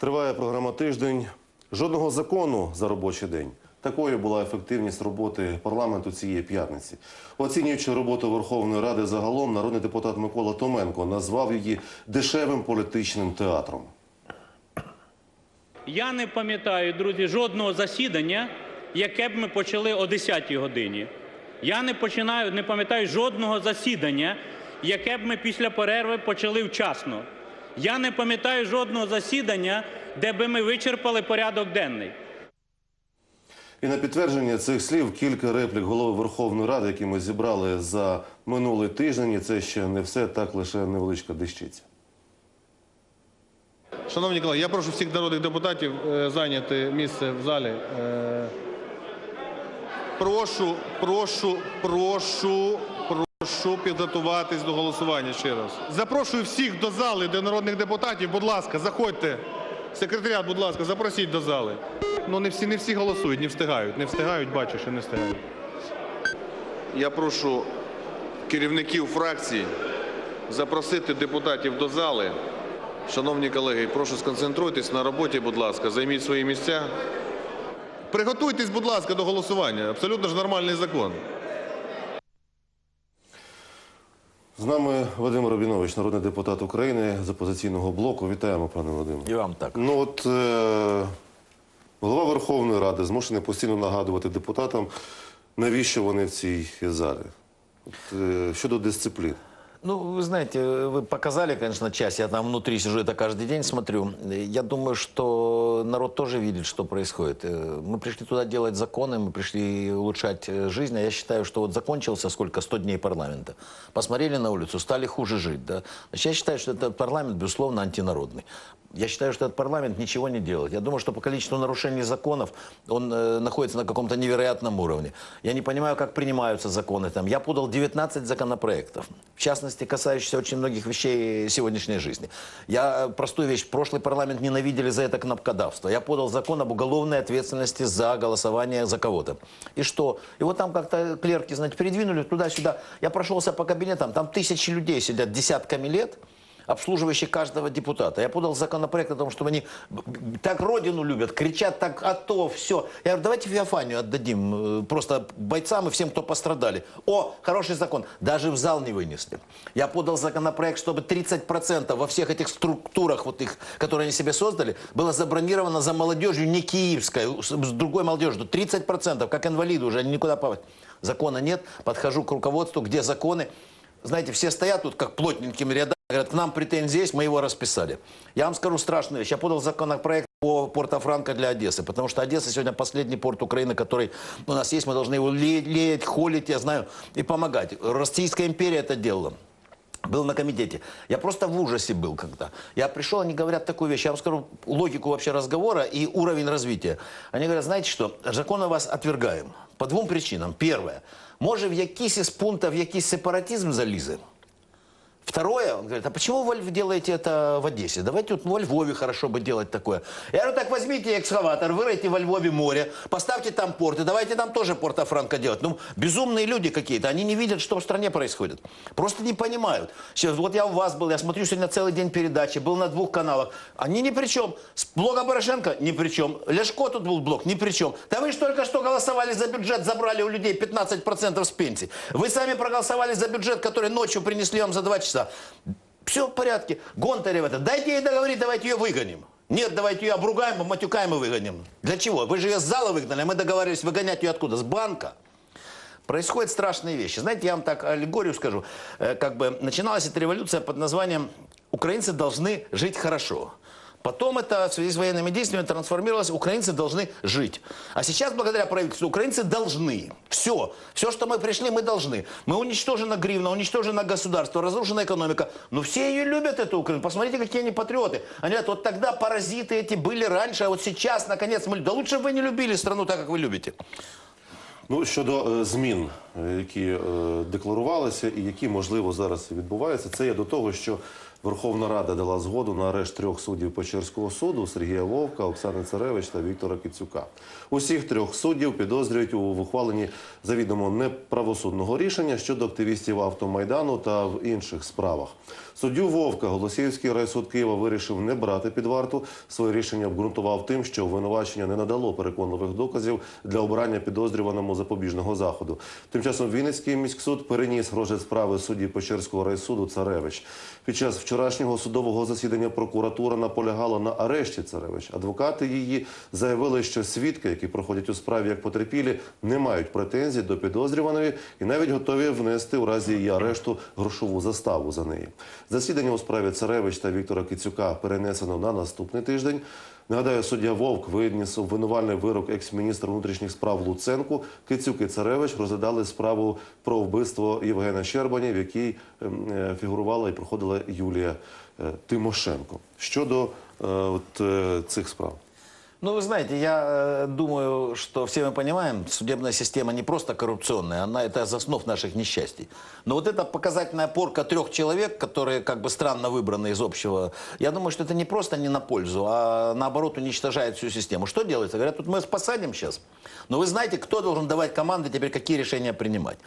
Триває програма тиждень. Жодного закону за робочий день. Такою була ефективність роботи парламенту цієї п'ятниці. Оцінюючи роботу Верховної Ради загалом, народний депутат Микола Томенко назвав її дешевим політичним театром. Я не пам'ятаю, друзі, жодного засідання, яке б ми почали о 10-й годині. Я не починаю, не пам'ятаю жодного засідання, яке б ми після перерви почали вчасно. Я не пам'ятаю жодного засідання, де би ми вичерпали порядок денний. І на підтвердження цих слів кілька реплік голови Верховної Ради, які ми зібрали за минулий тиждень. І це ще не все, так лише невеличка дещиця. Шановні колеги, я прошу всіх народних депутатів е, зайняти місце в залі. Е, прошу, прошу, прошу, прошу підготуватись до голосування ще раз. Запрошую всіх до зали, де народних депутатів. Будь ласка, заходьте. Секретаріат, будь ласка, запросіть до зали. Ну не всі, не всі голосують, не встигають. Не встигають, бачу, що не встигають. Я прошу керівників фракцій запросити депутатів до зали. Шановні колеги, прошу сконцентруйтесь на роботі, будь ласка, займіть свої місця. Приготуйтесь, будь ласка, до голосування. Абсолютно ж нормальний закон. З нами Вадим Рабінович, народний депутат України з опозиційного блоку. Вітаємо, пане Вадиме. І вам так. Ну от е, голова Верховної Ради змушений постійно нагадувати депутатам, навіщо вони в цій залі. От, е, щодо дисципліни. Ну, вы знаете, вы показали, конечно, часть. Я там внутри сижу, это каждый день смотрю. Я думаю, что народ тоже видит, что происходит. Э, Мы пришли туда делать законы, мы пришли улучшать э, жизнь. А я считаю, что вот закончился сколько, 100 дней парламента. Посмотрели на улицу, стали хуже жить. Да? Значит, я считаю, что этот парламент, безусловно, антинародный. Я считаю, что этот парламент ничего не делает. Я думаю, что по количеству нарушений законов он э, находится на каком-то невероятном уровне. Я не понимаю, как принимаются законы там. Я подал 19 законопроектов, в частности, касающихся очень многих вещей сегодняшней жизни. Я э, простую вещь, прошлый парламент ненавидели за это кнопкодавство. Я подал закон об уголовной ответственности за голосование за кого-то. И что? И вот там как-то клерки, знаете, передвинули туда-сюда. Я прошелся по кабинетам, там тысячи людей сидят десятками лет, обслуживающих каждого депутата. Я подал законопроект о том, чтобы они так родину любят, кричат так «а то», все. Я говорю, давайте Феофанию отдадим э, просто бойцам и всем, кто пострадали. О, хороший закон. Даже в зал не вынесли. Я подал законопроект, чтобы 30% во всех этих структурах, вот их, которые они себе создали, было забронировано за молодежью не киевской, с другой молодежью. 30%, как инвалиды уже, они никуда попасть. Закона нет. Подхожу к руководству, где законы. Знаете, все стоят тут как плотненькими рядами. Говорят, к нам претензии есть, мы его расписали. Я вам скажу страшную вещь. Я подал законопроект по Порто-Франко для Одессы, потому что Одесса сегодня последний порт Украины, который у нас есть. Мы должны его ле- леять, холить, я знаю, и помогать. Российская империя это делала. Был на комитете. Я просто в ужасе был когда. Я пришел, они говорят такую вещь. Я вам скажу логику вообще разговора и уровень развития. Они говорят, знаете что, законы вас отвергаем. По двум причинам. Первое. Може в якийсь із пунктів якийсь сепаратизм залізе. Второе, он говорит, а почему вы делаете это в Одессе? Давайте вот во Львове хорошо бы делать такое. Я говорю, так возьмите экскаватор, выройте во Львове море, поставьте там порт, и давайте там тоже порто-франко делать. Ну, безумные люди какие-то, они не видят, что в стране происходит. Просто не понимают. Сейчас, вот я у вас был, я смотрю сегодня целый день передачи, был на двух каналах. Они ни при чем. С блока Порошенко ни при чем. Ляшко тут был блок ни при чем. Да вы же только что голосовали за бюджет, забрали у людей 15% с пенсии. Вы сами проголосовали за бюджет, который ночью принесли вам за 2 часа. Все в порядке. Гонтарева это. Дайте ей договорить, давайте ее выгоним. Нет, давайте ее обругаем, матюкаем и выгоним. Для чего? Вы же ее с зала выгнали, а мы договорились выгонять ее откуда? С банка. Происходят страшные вещи. Знаете, я вам так аллегорию скажу. Э, Как бы начиналась эта революция под названием «Украинцы должны жить хорошо». Потом это в связи с военными действиями трансформировалось «Украинцы должны жить». А сейчас, благодаря правительству, украинцы должны. Все. Все, что мы пришли, мы должны. Мы уничтожена гривна, уничтожено государство, разрушена экономика. Но все ее любят, эту Украину. Посмотрите, какие они патриоты. Они говорят, вот тогда паразиты эти были раньше, а вот сейчас, наконец, мы... Да лучше бы вы не любили страну так, как вы любите. Ну, щодо е, змін, е, які е, декларувалися і які, можливо, зараз відбуваються, це є до того, що Верховна Рада дала згоду на арешт трьох суддів Печерського суду Сергія Вовка, Оксани Царевич та Віктора Кицюка. Усіх трьох суддів підозрюють у ухваленні завідомо неправосудного рішення щодо активістів автомайдану та в інших справах. Суддю Вовка Голосіївський райсуд Києва вирішив не брати під варту. Своє рішення обґрунтував тим, що обвинувачення не надало переконливих доказів для обрання підозрюваному запобіжного заходу. Тим часом Вінницький міськсуд переніс розгляд справи судді Печерського райсуду Царевич. Під час вчорашнього судового засідання прокуратура наполягала на арешті Царевич. Адвокати її заявили, що свідки, які проходять у справі як потерпілі, не мають претензій до підозрюваної і навіть готові внести у разі її арешту грошову заставу за неї. Засідання у справі Царевич та Віктора Кицюка перенесено на наступний тиждень. Нагадаю, суддя Вовк виніс обвинувальний вирок екс-міністра внутрішніх справ Луценку. Кицюк і Царевич розглядали справу про вбивство Євгена Щербані, в якій ем, е, фігурувала і проходила Юлія е, Тимошенко. Щодо е, цих справ. Ну, вы знаете, я э, думаю, что все мы понимаем, судебная система не просто коррупционная, она это основ наших несчастий. Но вот эта показательная порка трех человек, которые как бы странно выбраны из общего, я думаю, что это не просто не на пользу, а наоборот уничтожает всю систему. Что делается? Говорят, тут мы вас посадим сейчас. Но вы знаете, кто должен давать команды теперь, какие решения принимать.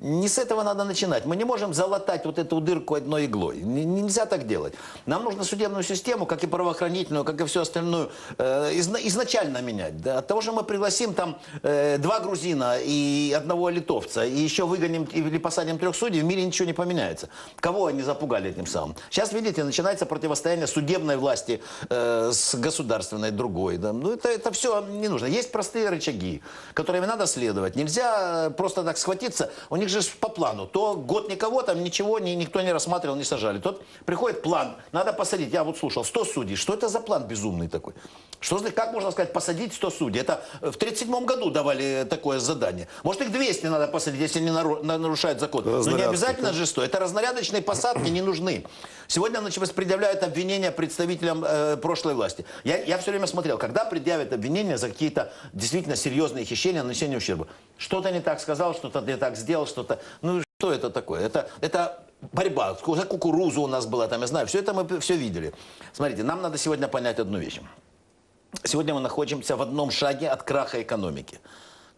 Не с этого надо начинать. Мы не можем залатать вот эту дырку одной иглой. Нельзя так делать. Нам нужно судебную систему, как и правоохранительную, как и все остальное, э, изна- изначально менять. Да? От того же мы пригласим там э, два грузина и одного литовца, и еще выгоним или посадим трех судей, в мире ничего не поменяется. Кого они запугали этим самым? Сейчас, видите, начинается противостояние судебной власти э, с государственной другой. Да? Ну, это, это все не нужно. Есть простые рычаги, которыми надо следовать. Нельзя просто так схватиться. У них же ж по плану. То год никого там ничего ни, никто не рассматривал, не сажали. Тот приходит план, надо посадить. Я вот слушал, 100 судей. Что это за план безумный такой? Что, как можно сказать, посадить 100 судей? Это в 1937 году давали такое задание. Может, их 200 надо посадить, если не на- нарушают закон. Но не обязательно же 100. Это разнарядочные посадки не нужны. Сегодня значит, предъявляют обвинения представителям э, прошлой власти. Я, я все время смотрел, когда предъявят обвинения за какие-то действительно серьезные хищения, нанесение ущерба. Что-то не так сказал, что-то не так сделал, что-то... Ну, что это такое? Это, это борьба. За кукурузу у нас была, там, я знаю. Все это мы все видели. Смотрите, нам надо сегодня понять одну вещь. Сегодня мы находимся в одном шаге от краха экономики.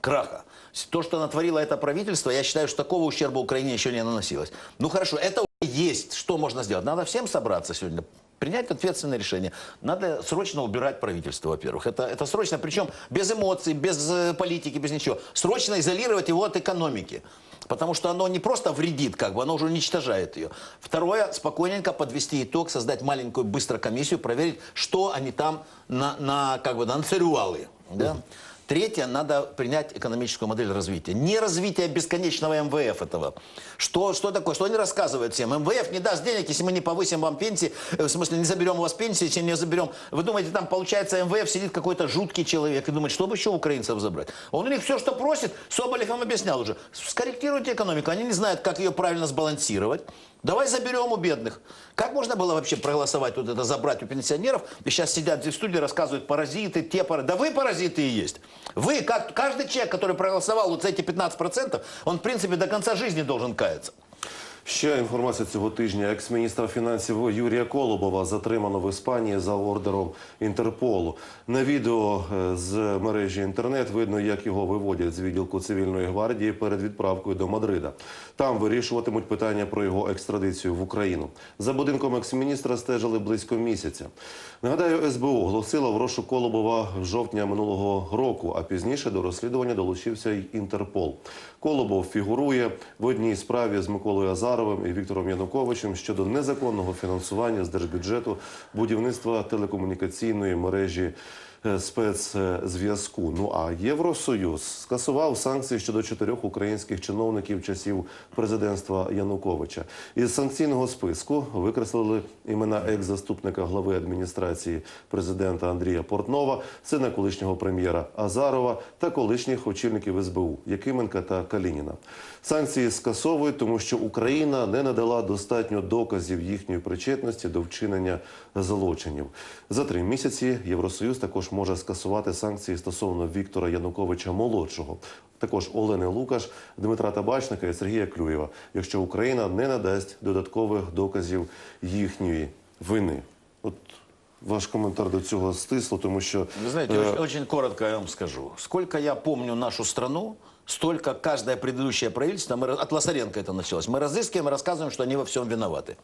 Краха. То, что натворило это правительство, я считаю, что такого ущерба Украине еще не наносилось. Ну хорошо, это уже есть. Что можно сделать? Надо всем собраться сегодня. Принять ответственное решение. Надо срочно убирать правительство, во-первых. Это, это срочно, причем без эмоций, без э, политики, без ничего. Срочно изолировать его от экономики. Потому что оно не просто вредит, как бы, оно уже уничтожает ее. Второе, спокойненько подвести итог, создать маленькую быстро комиссию, проверить, что они там на, на как бы, нацарювали. Да? Третье, надо принять экономическую модель развития. Не развитие бесконечного МВФ этого. Что, что такое? Что они рассказывают всем? МВФ не даст денег, если мы не повысим вам пенсии, э, в смысле не заберем у вас пенсии, если не заберем. Вы думаете, там получается МВФ сидит какой-то жуткий человек и думает, что бы еще украинцев забрать? Он у них все, что просит, Соболев им объяснял уже. Скорректируйте экономику. Они не знают, как ее правильно сбалансировать. Давай заберем у бедных. Как можно было вообще проголосовать, вот это забрать у пенсионеров? И сейчас сидят здесь в студии, рассказывают паразиты, те паразиты. Да вы паразиты и есть. Вы, как, каждый человек, который проголосовал вот за эти 15%, он, в принципе, до конца жизни должен каяться. Ще інформація цього тижня. Екс-міністра фінансів Юрія Колобова затримано в Іспанії за ордером Інтерполу. На відео е, з мережі інтернет видно, як його виводять з відділку цивільної гвардії перед відправкою до Мадрида. Там вирішуватимуть питання про його екстрадицію в Україну. За будинком екс-міністра стежили близько місяця. Нагадаю, СБУ оголосила в розшук Колобова в жовтня минулого року, а пізніше до розслідування долучився й Інтерпол. Колобов фігурує в одній справі з Миколою Азаровим і Віктором Януковичем щодо незаконного фінансування з держбюджету будівництва телекомунікаційної мережі е, спецзв'язку. Ну а Євросоюз скасував санкції щодо чотирьох українських чиновників часів президентства Януковича. Із санкційного списку викреслили імена екс-заступника глави адміністрації президента Андрія Портнова, сина колишнього прем'єра Азарова та колишніх очільників СБУ Якименка та Калініна. Санкції скасовують, тому що Україна. Україна не надала достатньо доказів їхньої причетності до вчинення злочинів. За три місяці Євросоюз також може скасувати санкції стосовно Віктора Януковича молодшого, також Олени Лукаш, Дмитра Табачника і Сергія Клюєва, якщо Україна не надасть додаткових доказів їхньої вини. От ваш коментар до цього стисло, тому що Вы знаете, е, очень, очень коротко я вам скажу. Сколько я помню нашу страну, столько каждое предыдущее правительство, мы, от Лосаренко это началось, мы разыскиваем и рассказываем, что они во всем виноваты.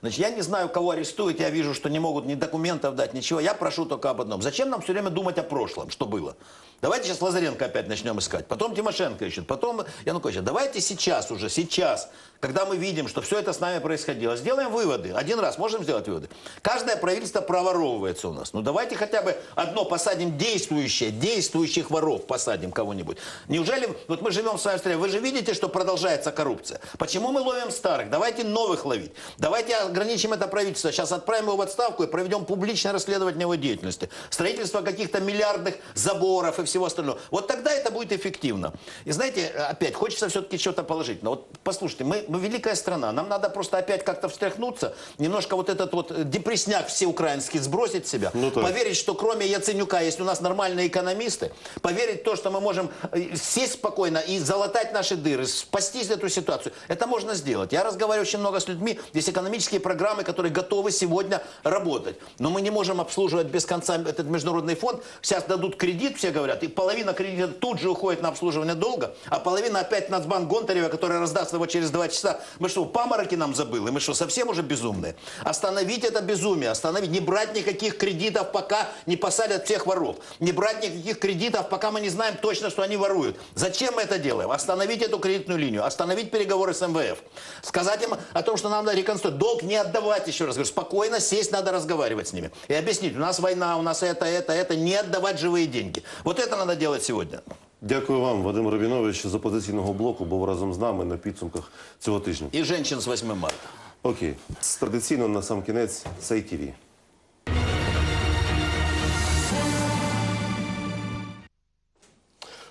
Значит, я не знаю, кого арестуют, я вижу, что не могут ни документов дать, ничего. Я прошу только об одном. Зачем нам все время думать о прошлом, что было? Давайте сейчас Лазаренко опять начнем искать, потом Тимошенко ищет, потом Янукович. Давайте сейчас уже, сейчас, когда мы видим, что все это с нами происходило, сделаем выводы. Один раз можем сделать выводы. Каждое правительство проворовывается у нас. Ну давайте хотя бы одно посадим действующее, действующих воров посадим кого-нибудь. Неужели, вот мы живем в своей стране, вы же видите, что продолжается коррупция. Почему мы ловим старых? Давайте новых ловить. Давайте ограничим это правительство. Сейчас отправим его в отставку и проведем публичное расследование его деятельности. Строительство каких-то миллиардных заборов и всего остального. Вот тогда это будет эффективно. И знаете, опять, хочется все-таки что-то положить. Но вот послушайте, мы, мы великая страна. Нам надо просто опять как-то встряхнуться, немножко вот этот вот э, депресняк всеукраинский сбросить себя, Ну поверить, что кроме Яценюка есть у нас нормальные экономисты, поверить в то, что мы можем э, сесть спокойно и залатать наши дыры, спастись эту ситуацию. Это можно сделать. Я разговариваю очень много с людьми. Есть экономические программы, которые готовы сегодня работать. Но мы не можем обслуживать без конца этот международный фонд. Сейчас дадут кредит, все говорят, и половина кредита тут же уходит на обслуживание долга, а половина опять Нацбанк Гонтарева, который раздаст его через два часа. Мы что, памороки нам забыли? Мы что, совсем уже безумные? Остановить это безумие, остановить, не брать никаких кредитов, пока не посадят всех воров. Не брать никаких кредитов, пока мы не знаем точно, что они воруют. Зачем мы это делаем? Остановить эту кредитную линию, остановить переговоры с МВФ. Сказать им о том, что нам надо реконструировать. Долг не отдавать, еще раз говорю. Спокойно сесть, надо разговаривать с ними. И объяснить, у нас война, у нас это, это, это. Не отдавать живые деньги. Вот это надо делать сегодня. Дякую вам, Вадим Рабінович, з опозиційного блоку був разом з нами на підсумках цього тижня. И женщин с 8 марта. Окей, традиційно на сам кінець Сей ТВ.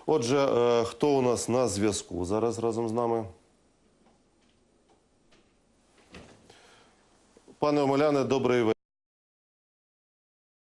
Отже, е, хто у нас на зв'язку зараз разом з нами? Пане Омеляне, добрий вечір.